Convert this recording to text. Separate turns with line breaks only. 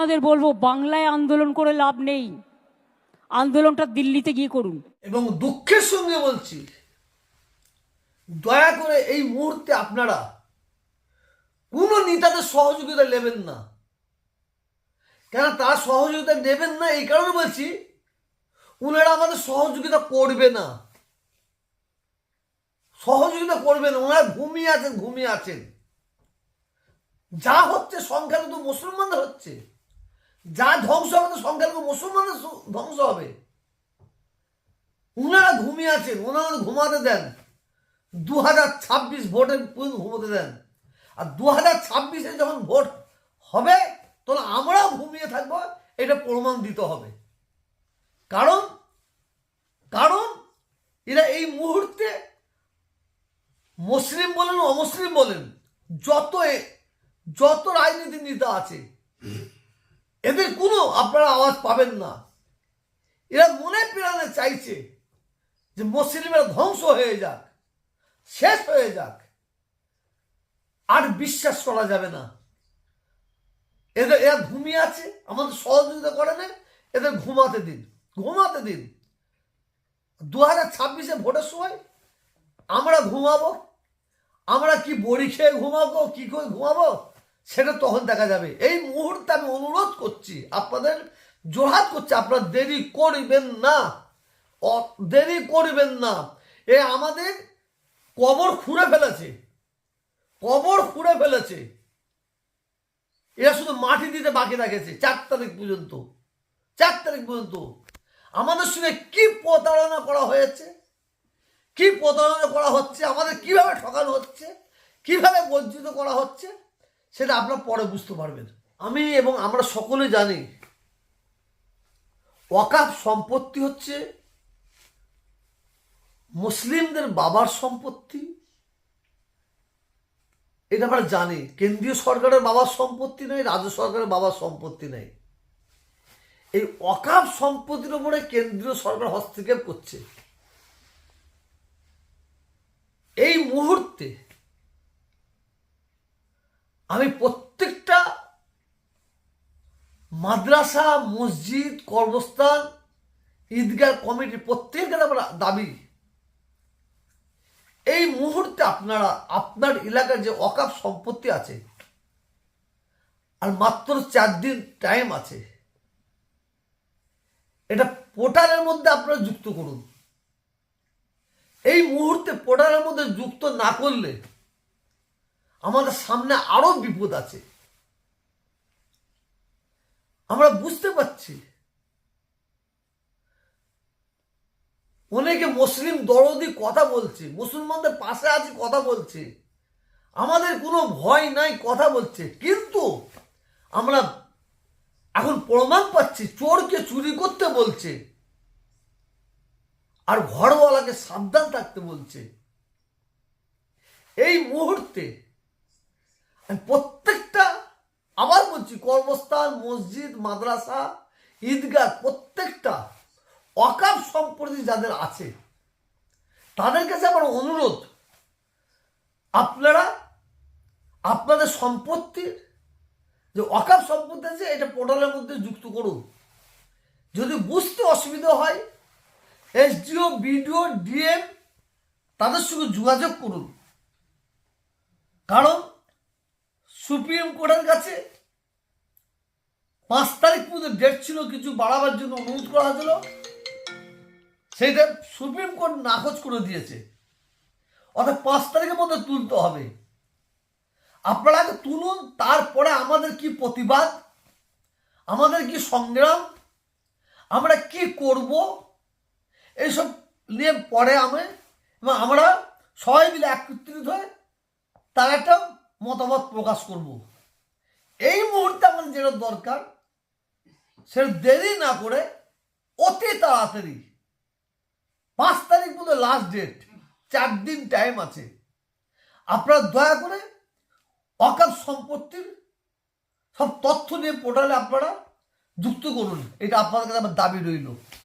আপনাদের বলব, বাংলায় আন্দোলন করে লাভ নেই। আন্দোলনটা দিল্লিতে গিয়ে করুন।
এবং দুঃখের সঙ্গে বলছি, দয়া করে এই মুহূর্তে আপনারা কোনো নেতাদের সহযোগিতা নেবেন না। কেন তার সহযোগিতা নেবেন না, এই কারণে বলছি, ওনারা আমাদের সহযোগিতা করবে না। সহযোগিতা করবেন, ওনারা ঘুমিয়ে আছেন ঘুমিয়ে আছেন। যা হচ্ছে, সংখ্যালঘু মুসলমানদের হচ্ছে। যা ধ্বংস হবে, সংখ্যালঘু মুসলমানদের সু- ধ্বংস হবে। ওনারা ঘুমিয়ে আছেন, ওনারা ঘুমাতে দেন। দু হাজার ছাব্বিশ ভোটের পর্যন্ত ঘুমোতে দেন। আর দু হাজার ছাব্বিশে যখন ভোট হবে তখন আমরাও ঘুমিয়ে থাকব, এটা প্রমাণ দিতে হবে। কারণ কারণ এরা এই মুহূর্তে মুসলিম বলেন, অমুসলিম বলেন, যত যত রাজনীতি নেতা আছে এদের কোনো আপনারা আওয়াজ পাবেন না। এরা মনে প্রাণে চাইছে যে মুসলিমের ধ্বংস হয়ে যাক, শেষ হয়ে যাক। আর বিশ্বাস করা যাবে না। এদের, এরা ঘুমিয়ে আছে, আমাদের সহযোগিতা করে না, এদের ঘুমাতে দিন ঘুমাতে দিন। দু হাজার ছাব্বিশে ভোটের সময় আমরা ঘুমাবো, আমরা কি বড়ি খেয়ে ঘুমাবো, কি করে ঘুমাবো? সেটা তখন দেখা যাবে। এই মুহূর্তে আমি অনুরোধ করছি, আপনাদের জোরহাত করছি, আপনারা দেরি করবেন না। দেরি করবেন না। এ আমাদের কবর খুঁড়ে ফেলেছে। কবর খুঁড়ে ফেলেছে। এরা শুধু মাটি দিতে বাকি রাখেছে, চার তারিখ পর্যন্ত। চার তারিখ পর্যন্ত। আমাদের সঙ্গে কি প্রতারণা করা হয়েছে? কি প্রতারণা করা হচ্ছে? আমাদের কীভাবে ঠকানো হচ্ছে? কীভাবে বঞ্চিত করা হচ্ছে? সেটা আপনারা পরে বুঝতে পারবেন। আমি এবং আমরা সকলে জানি, ওয়াকাফ সম্পত্তি হচ্ছে মুসলিমদের বাবার সম্পত্তি। এটা আমরা জানি, কেন্দ্রীয় সরকারের বাবার সম্পত্তি নেই, রাজ্য সরকারের বাবার সম্পত্তি নেই। এই অকাপ সম্পত্তির উপরে কেন্দ্রীয় সরকার হস্তক্ষেপ করছে। এই মুহূর্তে আমি প্রত্যেকটা মাদ্রাসা, মসজিদ, কর্মস্থান, ঈদগাহ কমিটি, প্রত্যেকের আমার দাবি। এই মুহূর্তে আপনারা, আপনার এলাকার যে অকাপ সম্পত্তি আছে, আর মাত্র চার দিন টাইম আছে, এটা পোর্টালের মধ্যে আপনারা যুক্ত করুন। এই মুহূর্তে পোর্টালের মধ্যে যুক্ত না করলে আমাদের সামনে আরও বিপদ আছে। আমরা বুঝতে পারছি। অনেকে মুসলিম দরদি কথা বলছে, মুসলমানদের পাশে আছে কথা বলছে। আমাদের কোনো ভয় নাই কথা বলছে। কিন্তু আমরা এখন প্রমাণ পাচ্ছি, চোরকে চুরি করতে বলছে। আর ঘরওয়ালাকে সাবধান থাকতে বলছে। এই মুহূর্তে প্রত্যেকটা আবার বলছি কর্মস্থান, মসজিদ, মাদ্রাসা, ঈদগাহ, প্রত্যেকটা অকাপ সম্পত্তি যাদের আছে, তাদের কাছে আমার অনুরোধ, আপনারা আপনাদের সম্পত্তির যে অকাপ সম্পত্তি আছে, এটা পোর্টালের মধ্যে যুক্ত করুন। যদি বুঝতে অসুবিধা হয়, এসডিও, বিডিও, ডিএম, তাদের সঙ্গে যোগাযোগ করুন। কারণ সুপ্রিম কোর্টের কাছে পাঁচ তারিখ পর্যন্ত ডেট ছিল, কিছু বাড়াবার জন্য অনুরোধ করা হয়েছিল। সেইটা সুপ্রিম কোর্ট নাকচ করে দিয়েছে। অর্থাৎ পাঁচ তারিখের মধ্যে তুলতে হবে। আপনারা আগে তুলুন, তারপরে আমাদের কি প্রতিবাদ, আমাদের কি সংগ্রাম, আমরা কি করব, এইসব নিয়ে পরে আমি এবং আমরা সবাই মিলে একত্রিত হয়ে তার একটা মতামত প্রকাশ করব। এই মুহূর্তে আমাদের যেটা দরকার সেটা দেরি না করে অতি তাড়াতাড়ি পাঁচ তারিখ পর্যন্ত লাস্ট ডেট চার দিন টাইম আছে। আপনারা দয়া করে অকাপ সম্পত্তির সব তথ্য নিয়ে পোর্টালে আপনারা যুক্ত করুন। এটা আপনাদের কাছে আমার দাবি রইল।